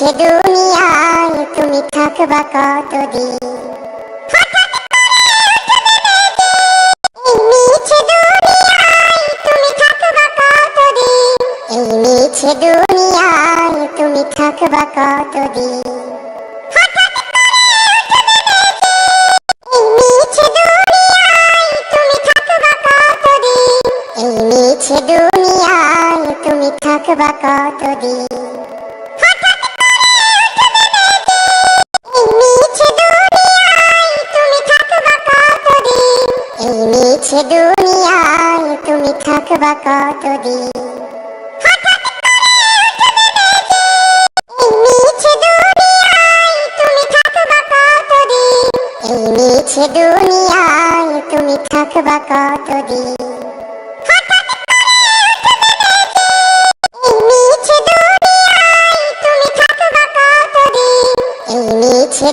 সে দুনিয়ায় তুমি থাকবা কতদিন? দুনিয়ায় তুমি থাকবা কতদিন? দুনিয়ায় তুমি থাকবা কতদিন? কতদিন? মিছে দুনিয়ায় তুমি থাকবা কতদিন?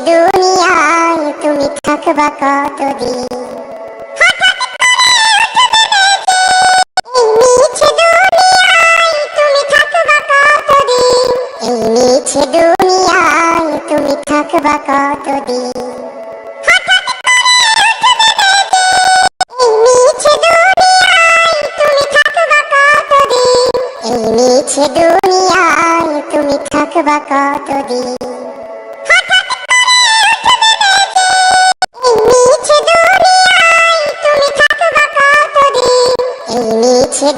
দুনিয়ায় তুমি থাকবা কতদিন? সে দুনিয়ায় তুমি থাকবা কতদিন?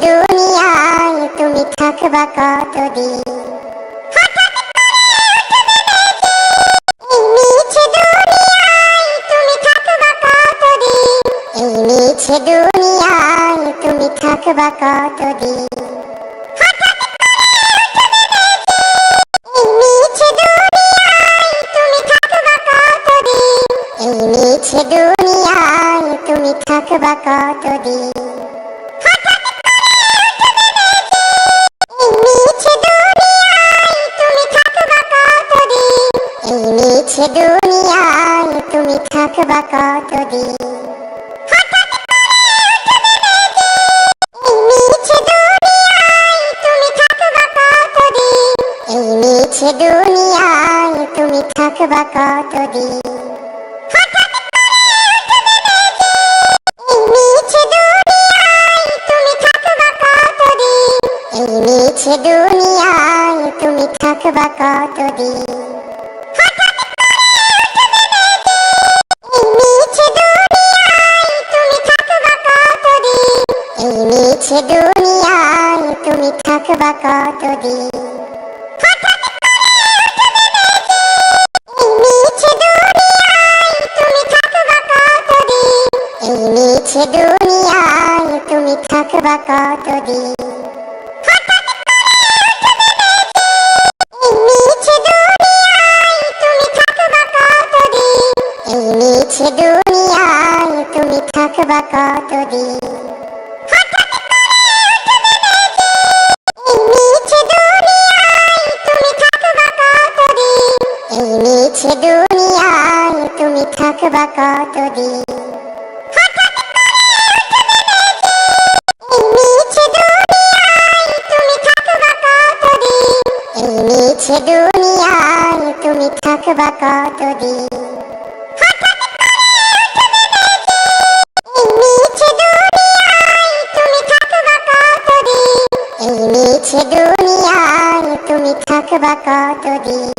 দুনিয়ায় তুমি থাকবা কতদিন? দুনিয়ায় তুমি থাকবা কতদিন? থাকবা কতদিন? সে দুনিয়ায় তুমি থাকবা কতদিন? দুনিয়ায় তুমি থাকবা সে দুনিয়ায় তুমি থাকবা কতদিন? দুনিয়ায় তুমি থাকবা কতদিন? দুনিয়ায় তুমি থাকবা কতদিন? থাকবা কতদিন? দুনিয়ায় তুমি থাকবা কতদিন? দুনিয়ায় তুমি থাকবা কতদিন?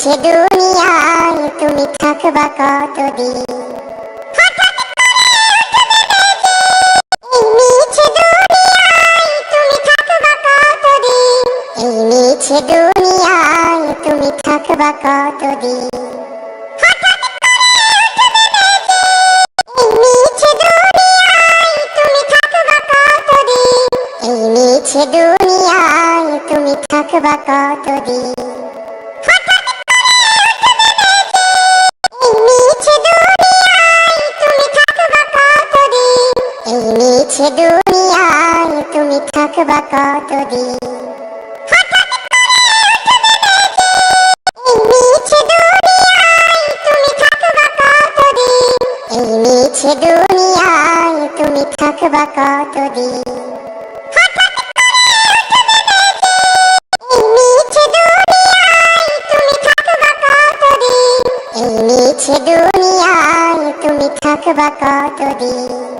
মিছে দুনিয়ায় তুমি থাকবা কতদিন? দুনিয়ায় তুমি থাকবা কতদিন? দুনিয়ায় তুমি থাকবা কতদিন? দুনিয়ায় তুমি থাকবা কতদিন? দুনিয়ায় তুমি থাকবা কতদিন? দুনিয়ায় তুমি থাকবা কতদিন?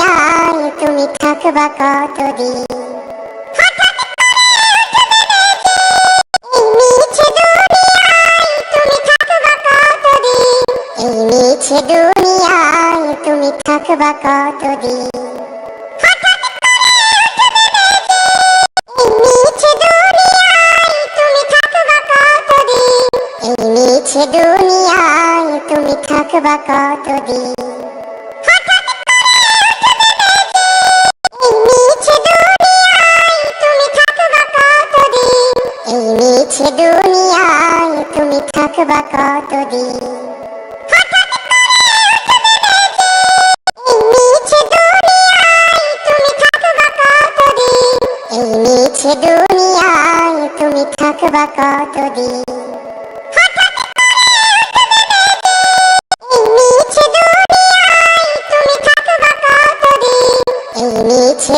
দুনিয়ায় তুমি থাকবা কতদিন? দুনিয়ায় তুমি থাকবা কতদিন? দুনিয়ায় তুমি থাকবা কতদিন? থাকবা কতদিন? দুনিয়ায় তুমি থাকবা কতদিন?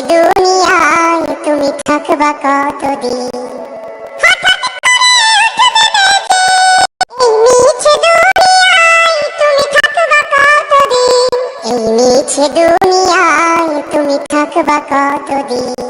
দুনিয়ায় তুমি থাকবা কতদিন? দুনিয়ায় তুমি থাকবা কতদিন?